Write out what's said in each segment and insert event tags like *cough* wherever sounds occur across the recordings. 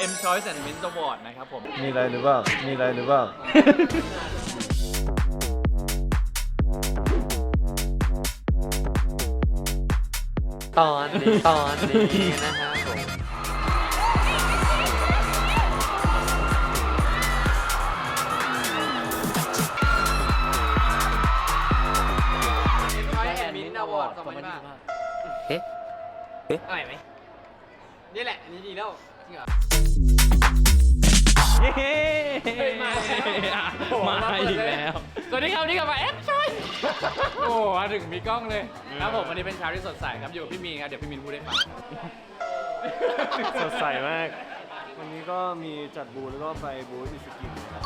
M Choice and Mint Award นะครับผม มีอะไรหรือเปล่า มีอะไรหรือเปล่า ตอนนี้ตอนนี้นะครับผม Choice and Mint Award 2025เอ๊ะ อร่อยไหมนี่แหละอันนี้ดีแล้วจริง เหรอเฮ้ยมามาอีกแล้ว สวัสดีครับวันนี่กลับมา M Choice โอ้มาถึงมีกล้องเลยครับผมวันนี้เป็นเช้าที่สดใสครับอยู่กับพี่มีนครับเดี๋ยวพี่มีนพูดให้ฟังสดใสมาก วันนี้ก็มีจัดบูธแล้วก็ไปบูธอิสกินนะครับ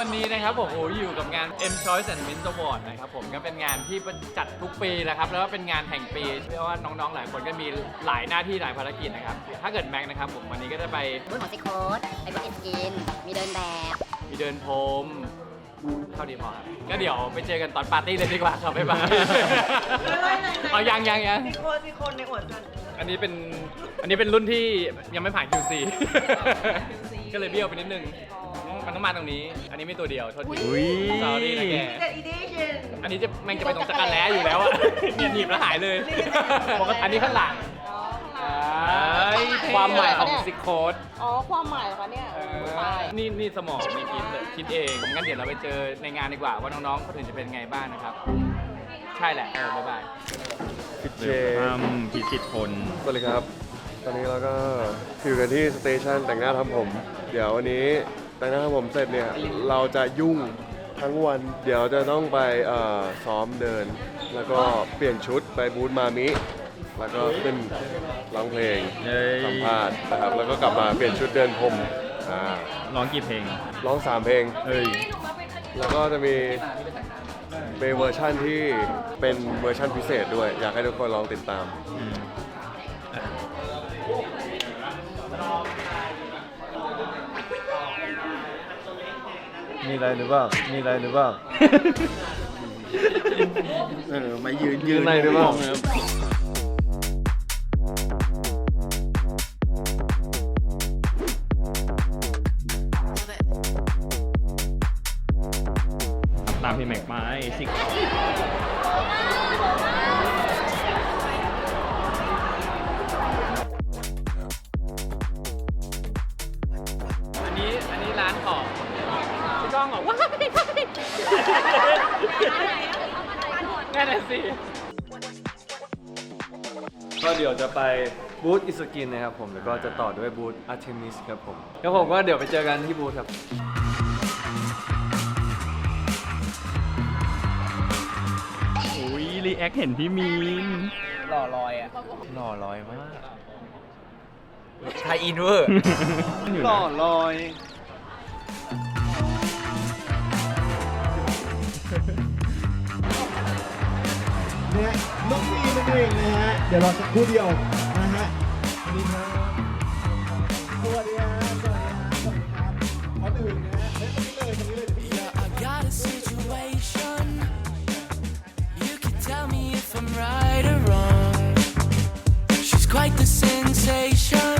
วันนี้นะครับผมโอ้อยู่กับงาน M Choice and Mint Award นะครับผมก็เป็นงานที่จัดทุกปีนะครับแล้วก็เป็นงานแห่งปีเพราะว่าน้องๆหลายคนก็มีหลายหน้าที่หลายภารกิจนะครับถ้าเกิดแม็กนะครับผมวันนี้ก็จะไปบูธของซิโค้ดไปบูธอินสกินมีเดินแบบมีเดินพรมเท่าดีพอครับก็เดี๋ยวไปเจอกันตอนปาร์ตี้เลยดีกว่าครับบ๊ายบายเอายังยังยังซิโคนซิโคนในหัวจันอันนี้เป็นอันนี้เป็นรุ่นที่ยังไม่ผ่าน QC ก็เลยเบี้ยวไปนิดนึง มันต้องมาตรงนี้ อันนี้ไม่ตัวเดียวโทษทีอุ้ยสอรี่นะแกเจ็ดอีดิชั่นอันนี้จะแม่งจะไปตรงจักรแล้อยู่แล้วอะเนี่ยหนีบแล้วหายเลย อันนี้ข้างหลังเอ้ยเท่ความหมายของซิโคด อ๋อ ความหมายเหรอคะเนี่ยเออตาย นี่นี่สมองมีคิดเลยคิดเองงั้นเดี๋ยวเราไปเจอในงานดีกว่า ว่าน้องๆคนอื่นจะเป็นไงบ้างนะครับ ใช่แหละเออบ๊ายบายพี่เจทำพิชิตพลสวัสดีครับ ตอนนี้เราก็อยู่กันที่สเตชันแต่งหน้าทำผม เดี๋ยววันนี้ แต่งหน้าทำผมเสร็จเนี่ย เราจะยุ่งทั้งวัน เดี๋ยวจะต้องไปเอ่อซ้อมเดิน แล้วก็เปลี่ยนชุดไปบูธมามิ แล้วก็ขึ้นร้องเพลงเย้ย สัมภาษณ์นะครับ แล้วก็กลับมาเปลี่ยนชุดเดินพรมอ่าร้องกี่เพลง ร้องสามเพลง เอ้ย แล้วก็จะมีเป็นเวอร์ชั่นที่เป็นเวอร์ชั่นพิเศษด้วย อยากให้ทุกคนลองติดตาม อืม มีอะไรหรือเปล่า มีอะไรหรือเปล่า เออ มายืนยืยืนในหรือเปล่า สิก็เดี๋ยวจะไปบูธอิสกินนะครับผม แล้วก็จะต่อด้วยบูธอาร์เทมิสครับผมแล้วผมก็เดี๋ยวไปเจอกันที่บูธครับ อุ้ยรีแอคเห็นพี่มีนหล่อลอยอะหล่อลอยมากไทยอินเวอร์หล่อลอย นะฮะน้องมีนั่นเองนะฮะเดี๋ยวรอสักครู่เดียวนะฮะสวัสดีครับสวัสดีครับสวัสดีครับสวัสดีครับขอตื่นนะฮะเฮ้ยตรงนี้เลยตรงนี้เลยพี่ I got a situation. You can tell me if I'm right or wrong. She's quite the sensation,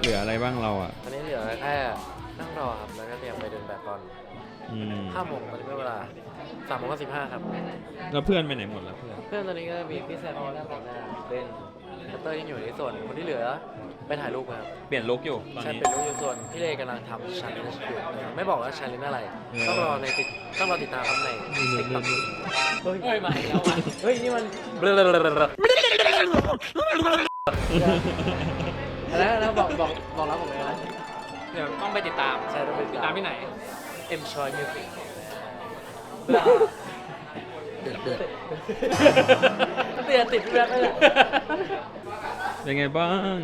เหลืออะไรบ้างเราอะ ตอนนี้เหลือแค่นั่งรอครับแล้วก็เตรียมไปเดินแบบตอนอืมห้าโมงตอนนี้เป็นเวลาสามโมงก็สิบห้าครับ แล้วเพื่อนไปไหนหมดแล้วเพื่อน เพื่อนตอนนี้ก็มีพี่แซมพี่แต่งหน้าเล่นเตอร์ยังอยู่ในส่วนคนที่เหลือไปถ่ายรูปครับเปลี่ยนลุกอยู่ตอนใช่นี้ เป็นรูปอยู่ส่วนพี่เลกำลังทำชาเลนจ์อยู่ไม่บอกว่าชาเลนจ์อะไรต้องรอในติดต้องรอติดตามครับในติ๊กต็อกเฮ้ยมาอีกแล้วอะเฮ้ยนี่มัน แล้วแล้วบอกบอกบอกรับผมเลยนะเดี๋ยวต้องไปติดตามใช่ต้องไปติติดดตาตามมที่ไหน เอ็มชอยมิวสิกเดือดเดือดเดือดติดเลือดเลยเป็นไงบ้าง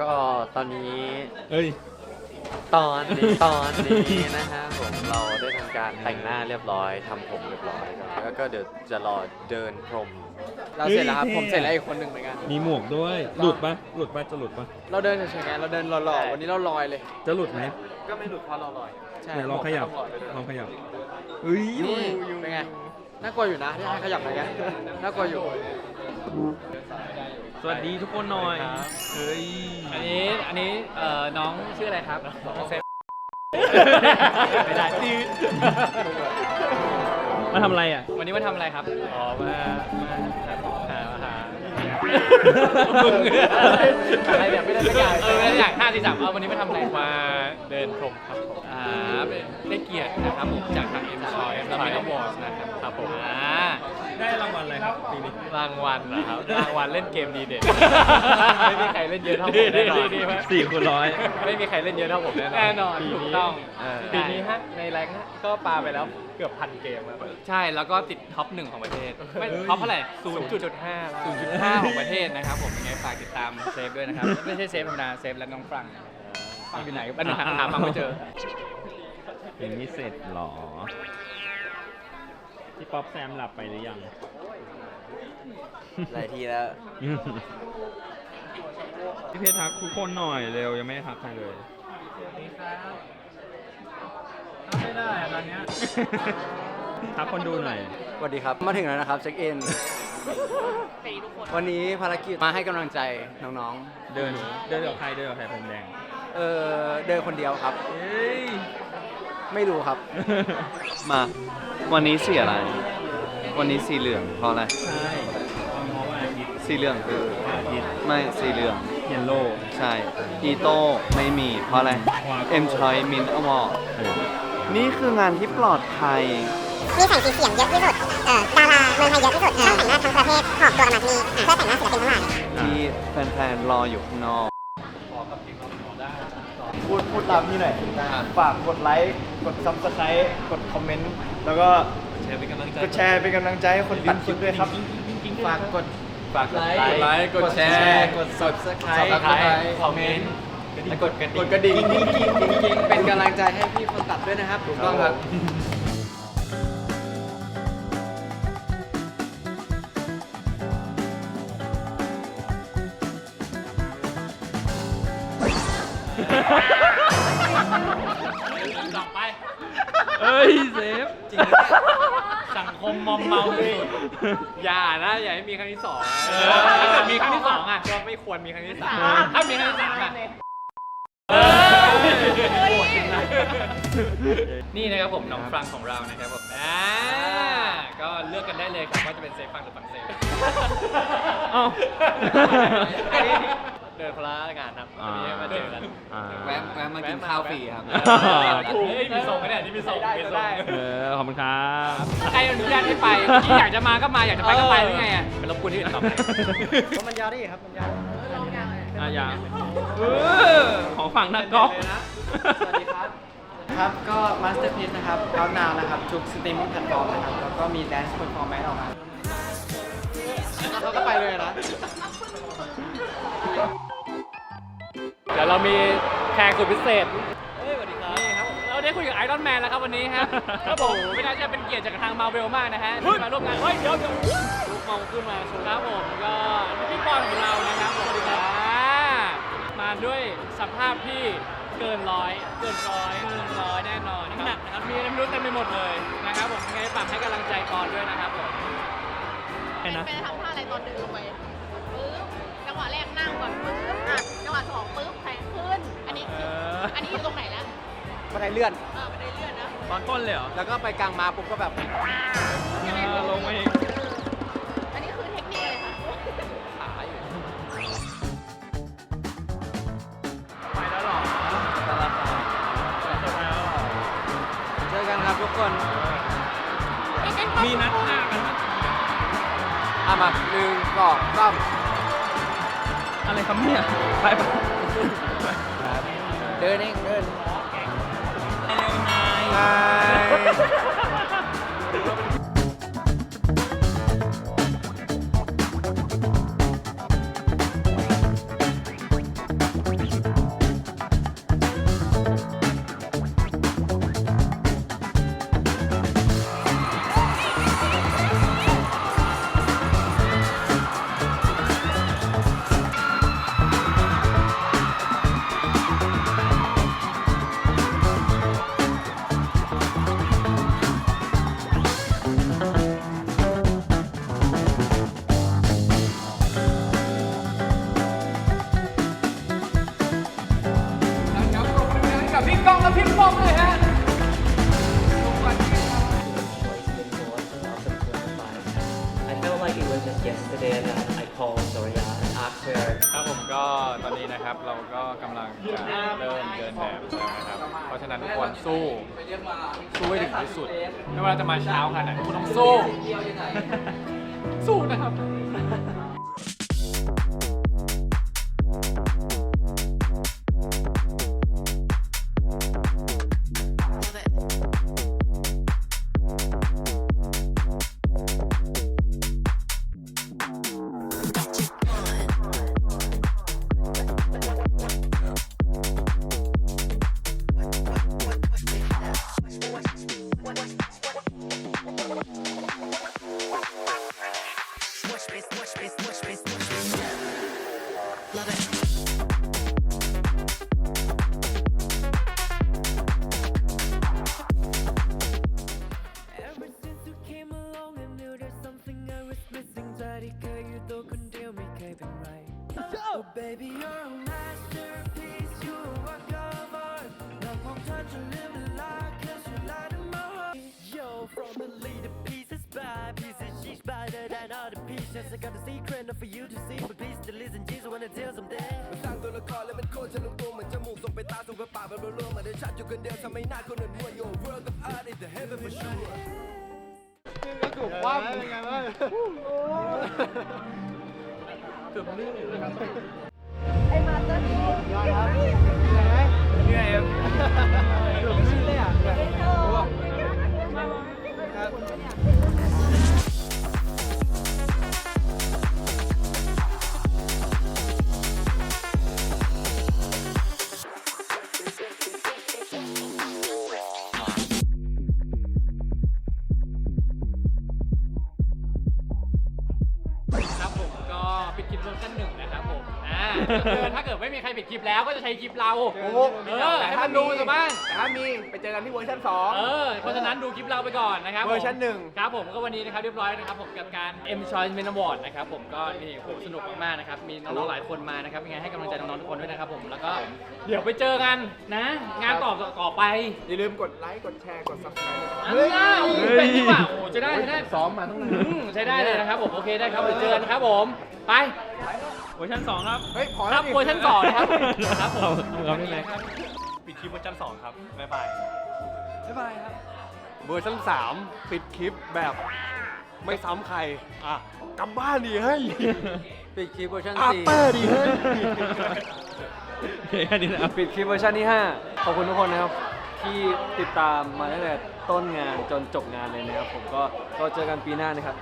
ก็ตอนนี้ เอ้ย ตอนนี้ตอนนี้นะฮะผม เราได้ทำการแต่งหน้าเรียบร้อยทำผมเรียบร้อยแล้วก็เดี๋ยวจะรอเดินพรม เราเสร็จแล้วครับเฮ้ยผมเสร็จแล้วอีกคนหนึ่งเหมือนกัน มีหมวกด้วย หลุดปะหลุดปะจะหลุดปะเราเดินเฉยๆไงเราเดินหล่อๆวันนี้เราลอยเลย จะหลุดไหมก็ไม่หลุดเพราะเราลอย ใช่ไหนลองขยับต้องลอยไปด้วยลองขยับเฮ้ยนี่เป็นไง น่ากลัวอยู่นะที่ให้ขยับอะไรกันน่ากลัวอยู่ สวัสดีทุกคนหน่อย เฮ้ย อันนี้ อันนี้เอ่อน้องชื่ออะไรครับน้องเซฟ ไม่ได้จืดมาทำอะไรอะ วันนี้มาทำอะไรครับ อ๋อ มา มาหาหาอะไรแบบไม่ได้สักอย่างเออไม่ได้สักอย่างห้าสี่สามเอาวันนี้มาทำอะไร มาเดินพรมครับผมอ่าได้เกียรตินะครับผมจากทาง M Choice แล้วมีอวอร์ดนะครับครับผมอ่าได้ รางวัลอะไรครับปีนี้รางวัลนะครับรางวัลเล่นเกมดีเด่นไม่มีใครเล่นเยอะเท่าผมแน่นอนดีๆๆสี่คูณร้อย ไม่มีใครเล่นเยอะเท่าผมแน่นอนแน่นอนถูกต้องเออ ปีนี้ฮะในแรงค์ฮะก็ปาไปแล้วเกือบพันเกมครับใช่แล้วก็ติดท็อปหนึ่งของประเทศไม่ท็อปเท่าไหร่ศูนย์จุดห้าศูนย์จุดห้าของประเทศนะครับผมยังไงฝากติดตามเซฟด้วยนะครับ ไม่ใช่เซฟธรรมดาเซฟและน้องฟรังฟังอยู่ไหนปัญหาหาฟังไม่เจอ ยังไม่เสร็จหรอ พี่ป๊อปแซมหลับไปหรือยัง หลายทีแล้ว พี่เพชรทักทุกคนหน่อยเร็วยังไม่ได้ทักใครเลย ไม่ได้ตอนนี้ทักคนดูหน่อย สวัสดีครับ มาถึงแล้วนะครับเช็คอิน วันนี้ภารกิจมาให้กำลังใจน้องเดินเดินกับใครเดินกับใครผมแดง ๆ เออเดินคนเดียวครับ เฮ้ย ไม่รู้ครับ มา วันนี้สีอะไร วันนี้สีเหลืองเพราะอะไร ใช่เพราะว่าอาทิตย์สีเหลืองคืออาทิตย์ไม่สีเหลือง เยลโล่ใช่ อีโต้ไม่มีเพราะอะไร เอ็มชอยมินอวอร์นี่คืองานที่ปลอดภัย มีแสงสีเสียงเยอะที่สุดเอ่อดาราเมืองไทยเยอะที่สุดช่างแต่งหน้าทั้งประเทศหอบตัวกันมาที่นี่เพื่อแต่งหน้าศิลปินทั้งหลายที่แฟนๆรออยู่ข้างนอก พูดพูดตามพี่หน่อยฝากกดไลค์กดซับสไครต์กดคอมเมนต์แล้วก็กดแชร์เป็นกำลังใจให้คนตัดคลิปด้วยครับฝากกดฝากกดไลค์กดแชร์กด subscribe คอมเมนต์และกดกระดิ่งกดกระดิ่งกิ๊งกิ๊งกิ๊งกิ๊งเป็นกำลังใจให้พี่คนตัดด้วยนะครับถูกต้องครับ ต่อไป เอ้ยเซฟจริงสังคมมอมเมาเลยอย่านะ อย่าให้มีครั้งที่สองถ้าเกิดมีครั้งที่สองอะก็ไม่ควรมีครั้งที่สามถ้ามีครั้งที่สามอะ เออนี่นะครับผมน้องฟรังของเรานะครับผมอ่าก็เลือกกันได้เลยครับว่าจะเป็นเซฟฟังหรือฟังเซฟ เอ้า เดินคนละงานครับวันนี้มาเจอกัน อ่าแวะแวะมากินข้าวฟรีครับเฮ้ยมีส่งไหมเนี่ยนี่มีส่งมีส่งเออขอบคุณครับ ใครอนุญาตให้ไปที่อยากจะมาก็มาอยากจะไปก็ไปหรือไงอะเป็นรบกวนที่อื่นต่อไปมันยาวดิครับมันยาวอะยังเออของฝั่งนักกอล์ฟ สวัสดีครับ ครับก็ Masterpiece นะครับเอานาวนะครับ ทุกสตรีมมิ่งแพลตฟอร์มนะครับ แล้วก็มี Dance Performance ออกมาเราก็ไปเลยนะ เดี๋ยวเรามีแขกสุดพิเศษ เฮ้ยสวัสดีครับ นี่ครับผมเราได้คุยกับไอรอนแมนแล้วครับวันนี้ครับครับผมไม่น่าจะเป็นเกียรติจากทางมาเวลมากนะฮะที่มาร่วมงาน เฮ้ย เดี๋ยวเดี๋ยวลุกมองขึ้นมาชมครับผมก็พี่ปอนของเรานะครับผมอ่ามาด้วยสภาพที่เกินร้อยเกินร้อยเกินร้อยแน่นอนหนักนะครับมีอะไรไม่รู้เต็มไปหมดเลยนะครับผมยังไงฝากให้กำลังใจปอนด้วยนะครับผมแค่นะเป็นทำท่าอะไรตอนเดินลงไปปึ๊บจังหวะแรกนั่งก่อนปึ๊บอะจังหวะสองปึ๊บแทงขึ้ี้อันนี้อยู่ตรงไหนแล้วไปได้เลื่อน อ่าบัได้เลื่อนนะตอนต้นเลยเหรอแล้วก็ไปกลางมาปุ๊บก็แบบลงอีก อันนี้คือเทคนิคเลยค่ะขาอยู่ไปแล้วหรอตลาดจะไปแล้วเจอกันครับทุกคนมีนัดหน้ากันปะเอามาหนึ่งสองสามอะไรคำเนี่ย ไปปะ เดินเองเดินกั เพราะฉะนั้นทุกคนสู้สู้ให้ถึงที่สุด ไม่ว่าจะมาเช้าขนาดไหนทุกคนต้องสู้ สู้นะครับ baby you're a masterpiece you a work of art เรามองเธอจนลืมเวลา cause you light up my heart Yo from a little pieces by pieces she's better than other pieces I got a secret not for you to see but please *laughs* to listen Jesus wanna tell something สร้างตัวละครแล้วมันโคตรจะลงตัวเหมือนจมูกส่งไปตาส่งไปปากแบบรัวๆเหมือนเดินชัดอยู่คนเดียวทำให้หน้าคนอื่นมั่ว Yo work of art is the heaven for sure ครับ ครับผมก็ปิดคลิปเวอร์ชันหนึ่งนะครับ คือถ้าเกิดไม่มีใครปิดคลิปแล้วก็จะใช้คลิปเราเออให้มันดูกันบ้าง แต่ถ้ามีไปเจอกันที่เวอร์ชันเออ เพราะฉะนั้นดูคลิปเราไปก่อนนะครับเวอร์ชันผมหนึ่ง ครับผมก็วันนี้นะครับเรียบร้อยนะครับผมกับการ M Choice Men Award นะครับผมก็นี่โหสนุกมากๆนะครับมีน้องๆหลายคนมานะครับยังไงให้กำลังใจน้องๆทุกคนด้วยนะครับผมแล้วก็เดี๋ยวไปเจอกันนะ งานต่อต่อไปอย่าลืมกดไลค์กดแชร์กด subscribe อันน่าโอ้โหเป็นดีกว่าโอ้โหจะได้จะได้ ซ้อมมาตั้งนานใช้ได้เลยนะครับผม โอเคได้ครับเดี๋ยวเจอกันครับผม ไปเวอร์ชันสองครับ เฮ้ยพอคแล้รัวบนี่เวอร์ชันสองนะครับ ครับผมเอาได้เลยปิดคลิปเวอร์ชัน2ครับบ๊ายบาย บ๊ายบายครับ เวอร์ชัน3ปิดคลิปแบบไม่ซ้ำใคร อะกลับบ้านดีให้ปิดคลิปเวอร์ชันอาสี่เปอร์ดีให้แค่นี้นะปิดคลิปเวอร์ชันที่ 5 ขอบคุณทุกคนนะครับ ที่ติดตามมาตั้งแต่ต้นงานจนจบงานเลยนะครับ ผมก็ก็เจอกันปีหน้านะครับ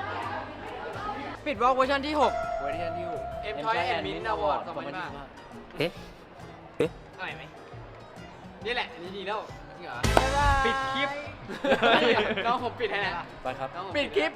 ปิดวอล์กเวอร์ชันที่หก เวอร์ชันที่หก M Choice and Mint Award 2025 เอ๊ะ เอ๊ะอะไรไหมนี่แหละอันนี้ดีแล้วจริงเหรอปิดคลิป น้องผมปิดให้นะไปครับปิดคลิป